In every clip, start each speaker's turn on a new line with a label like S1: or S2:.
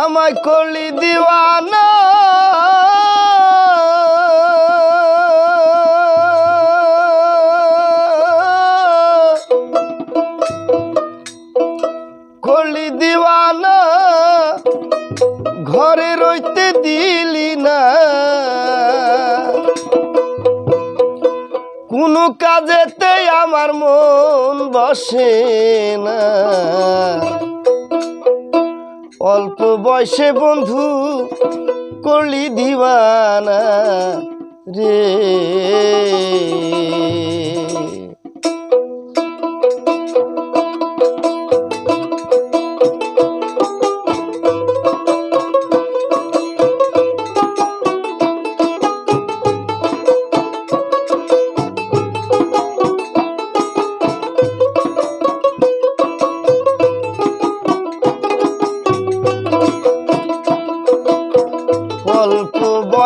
S1: আমায় করলি দিওয়ানা। করলি দিওয়ানা ঘরে রইতে দিলি না। কোনো কাজেতে আমার মন বসে না। অল্প বয়সে বন্ধু করলি দিওয়ানা রে।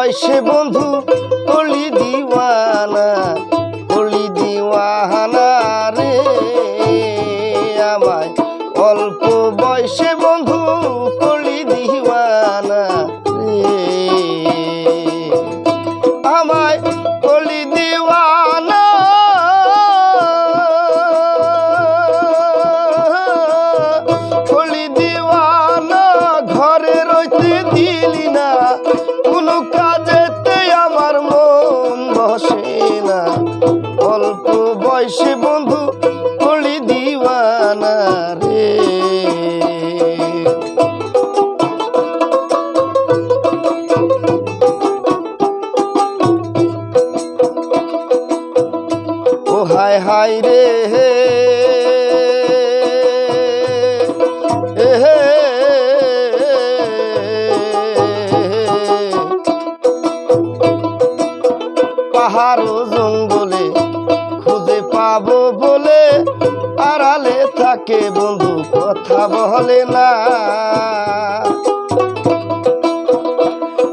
S1: অল্প সে বন্ধু কলি দিওয়ানা কলি দিওয়ানা রে। বয়সে বন্ধু কলি দিওয়ানা রে। ও হায় হায় রে এ থাকে বন্ধু কথা বলে না।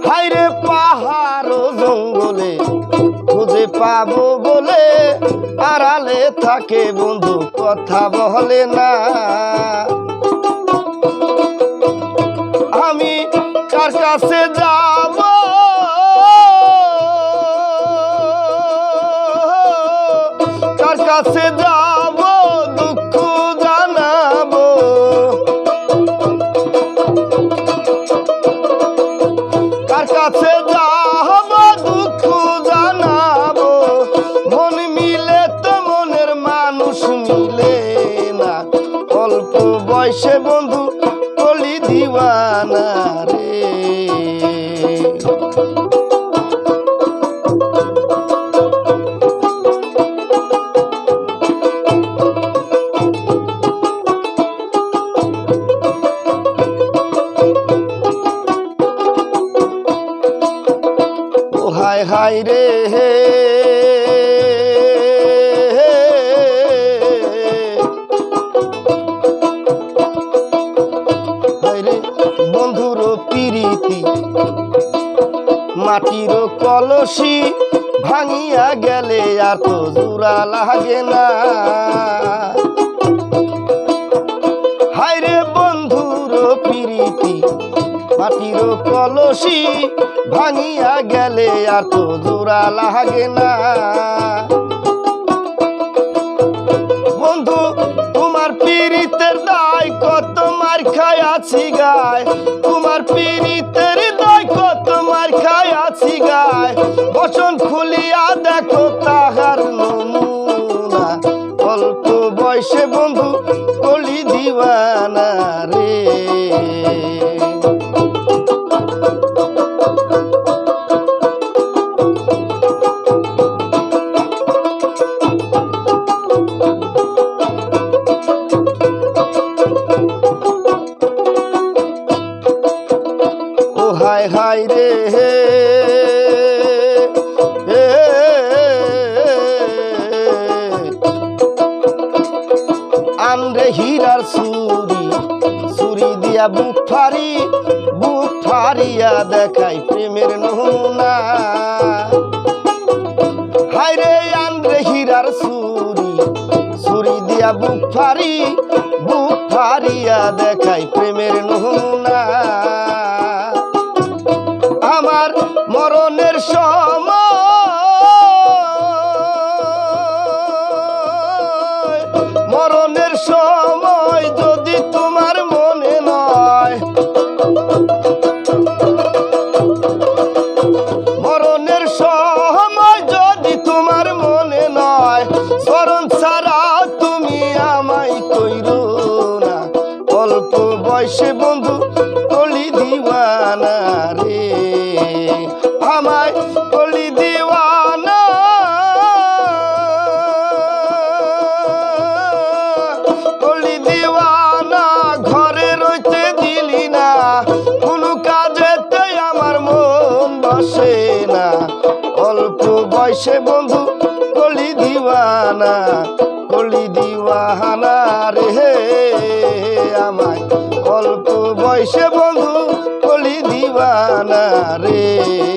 S1: হাইরে পাহাড় জঙ্গলে খুঁজে পাবো বলে আড়ালে থাকে বন্ধু কথা বলে না। আমি কার কাছে যাব? কার কাছে যাব? হায় রে রে বন্ধুর পিরিতি, মাটির কলসি ভাঙিয়া গেলে আর তো জোড়া লাগে না। হায় রে বন্ধুর পিরিতি মাটির কলসি ভাঙিয়া গেলে আর তো জোড়া লাগে না। বন্ধু, তোমার পীড়িতের দায় কত মার খায় আছি গায়। তোমার পীড়িতের দায় কত মার খায় আছি গায়। বচন খুলিয়া দেখো তাহার নমুনা। অল্প বয়সে বন্ধু কলি দিবানা রে। বুক ফারি বুক ফারিয়া দেখাই প্রেমের নমুনা। হায় রে আনরে হীরার সুরি সুরি দিয়া বুক ফারি বুক ফারিয়া দেখাই প্রেমের নমুনা। আমার মরণের সময় মরণের সময় তোমার মনে নয়। স্মরণ ছাড়া তুমি আমায় কইরো না। অল্প বয়সে বন্ধু কলি দিওয়ানা বয়সে বন্ধু কলি দিওয়ানা কলি দিওয়ানা রে আমায় অল্প বয়সে বন্ধু কলি দিওয়ানা রে।